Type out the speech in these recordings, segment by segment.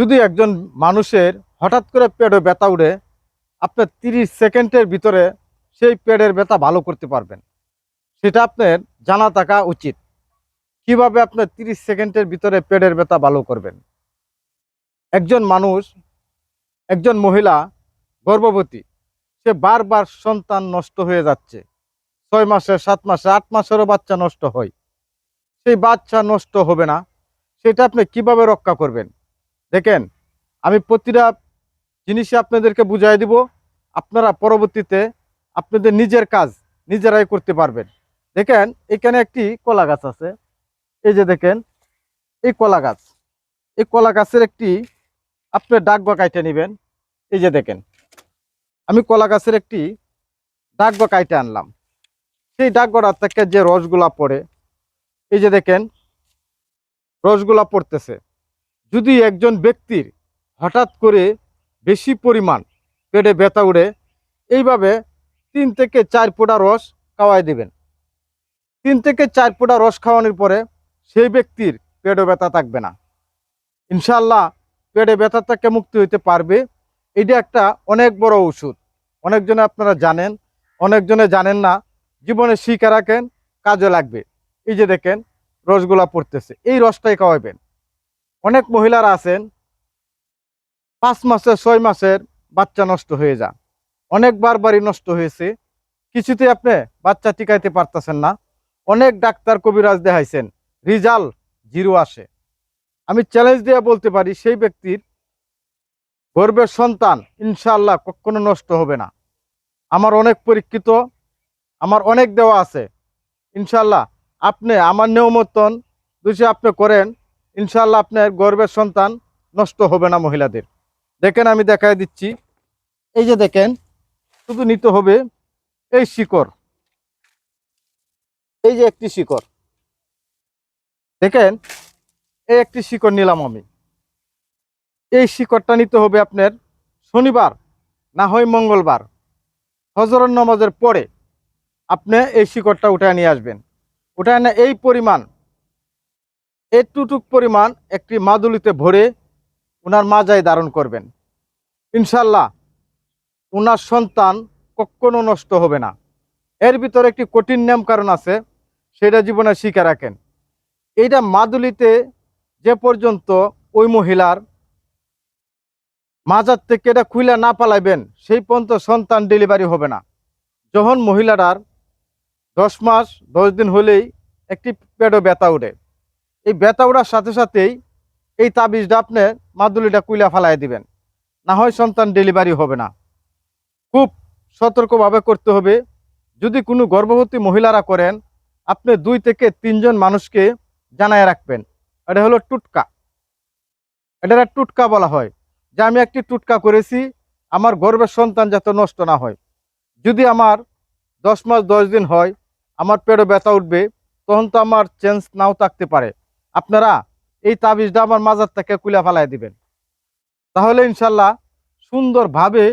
যদি একজন মানুষের হঠাৎ করে পেটে ব্যথা উঠে আপনার তিরিশ সেকেন্ডের ভিতরে সেই পেটের ব্যথা ভালো করতে পারবেন। সেটা আপনার জানা থাকা উচিত। কীভাবে আপনার তিরিশ সেকেন্ডের ভিতরে পেটের ব্যথা ভালো করবেন? একজন মানুষ, একজন মহিলা, গর্ভবতী, সে বারবার সন্তান নষ্ট হয়ে যাচ্ছে। ছয় মাসে, সাত মাসে, আট মাসেরও বাচ্চা নষ্ট হয়। সেই বাচ্চা নষ্ট হবে না। সেটা আপনি কীভাবে রক্ষা করবেন? দেখেন, আমি প্রতিটা জিনিসই আপনাদেরকে বুঝাই দিব। আপনারা পরবর্তীতে আপনাদের নিজের কাজ নিজেরাই করতে পারবেন। দেখেন, এখানে একটি কলা গাছ আছে। এই যে দেখেন, এই কলা গাছ। এই কলা গাছের একটি আপনি ডাক কাইটে নেবেন। এই যে দেখেন, আমি কলা গাছের একটি ডাক কাইটে আনলাম। সেই ডাক থেকে যে রসগুলা পড়ে, এই যে দেখেন, রসগুলা পড়তেছে। যদি একজন ব্যক্তির হঠাৎ করে বেশি পরিমাণ পেটে ব্যথা উড়ে, এইভাবে তিন থেকে চার ফোঁটা রস খাওয়াই দেবেন। তিন থেকে চার ফোঁটা রস খাওয়ানোর পরে সেই ব্যক্তির পেটে ব্যথা থাকবে না। ইনশাল্লাহ পেটে ব্যথা থেকে মুক্তি হইতে পারবে। এটা একটা অনেক বড় ওষুধ। অনেকজনে আপনারা জানেন, অনেকজনে জানেন না, জীবনে শিখে রাখেন, কাজে লাগবে। এই যে দেখেন রসগুলা পড়তেছে। এই রসটাই খাওয়াবেন। অনেক মহিলারা আছেন। পাঁচ মাসের, ছয় মাসের বাচ্চা নষ্ট হয়ে যান অনেকবার বাড়ি নষ্ট হয়েছে। কিছুতে আপনি বাচ্চা টিকাইতে পারতেছেন না। অনেক ডাক্তার কবিরাজ দেখাইছেন, রিজাল্ট জিরো আসে। আমি চ্যালেঞ্জ দিয়ে বলতে পারি, সেই ব্যক্তির গর্বের সন্তান ইনশাল্লাহ কখনো নষ্ট হবে না। আমার অনেক পরীক্ষিত, আমার অনেক দেওয়া আছে। ইনশাল্লাহ আপনি আমার নিয়ম মতন আপনি করেন ইনশাল্লাহ আপনার গর্বের সন্তান নষ্ট হবে না মহিলাদের। দেখেন আমি দেখাই দিচ্ছি। এই যে দেখেন, শুধু নিতে হবে এই শিকড়। এই যে একটি শিকড়। দেখেন, এই একটি শিকড় নিলাম আমি। এই শিকড়টা নিতে হবে আপনার শনিবার, না হয় মঙ্গলবার। হজরত নমাজের পরে আপনি এই শিকড়টা উঠায় নিয়ে আসবেন। উঠায় না, এই পরিমাণ একটুটুক পরিমাণ একটি মাদুলিতে ভরে ওনার মাজায় ধারণ করবেন। ইনশাল্লাহ ওনার সন্তান কখনো নষ্ট হবে না। এর ভিতরে একটি কঠিন নিয়ম কারণ আছে, সেটা জীবনে শিখে রাখেন। এইটা মাদুলিতে যে পর্যন্ত ওই মহিলার মাজার থেকে এটা খুলে না পালাইবেন, সেই পর্যন্ত সন্তান ডেলিভারি হবে না। যখন মহিলাটার দশ মাস, দশ দিন হলেই একটি পেটে ব্যথা উঠে এই ব্যথা ওঠার সাথে সাথেই এই তাবিজটা আপনি মাদুলিটা কুইলা ফালাই দিবেন। না হয় সন্তান ডেলিভারি হবে না। খুব সতর্কভাবে করতে হবে। যদি কোনো গর্ভবতী মহিলারা করেন, আপনি দুই থেকে তিনজন মানুষকে জানায় রাখবেন। এটা হলো টুটকা। এটা টুটকা বলা হয়। যে আমি একটি টুটকা করেছি, আমার গর্ভের সন্তান যাতে নষ্ট না হয়। যদি আমার দশ মাস দশ দিন হয়, আমার পেটে ব্যথা উঠবে, তখন তো আমার চেঞ্জ নাও থাকতে পারে। আপনারা এই তাবিজটা আমার মাজার থেকে কুলা ফালাই দিবেন। তাহলে ইনশাল্লাহ সুন্দরভাবে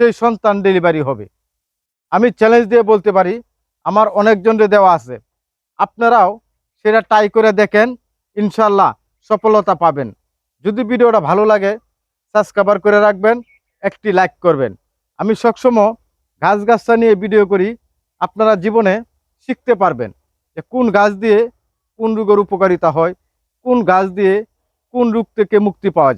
সেই সন্তান ডেলিভারি হবে। আমি চ্যালেঞ্জ দিয়ে বলতে পারি, আমার অনেকজনের দেওয়া আছে। আপনারাও সেটা ট্রাই করে দেখেন, ইনশাল্লাহ সফলতা পাবেন। যদি ভিডিওটা ভালো লাগে সাবস্ক্রাইবার করে রাখবেন, একটি লাইক করবেন। আমি সবসময় গাছ গাছটা নিয়ে ভিডিও করি, আপনারা জীবনে শিখতে পারবেন যে কোন গাছ দিয়ে কোন রোগের উপকারিতা হয় কোন গাছ দিয়ে কোন রোগ থেকে মুক্তি পাওয়া যায়।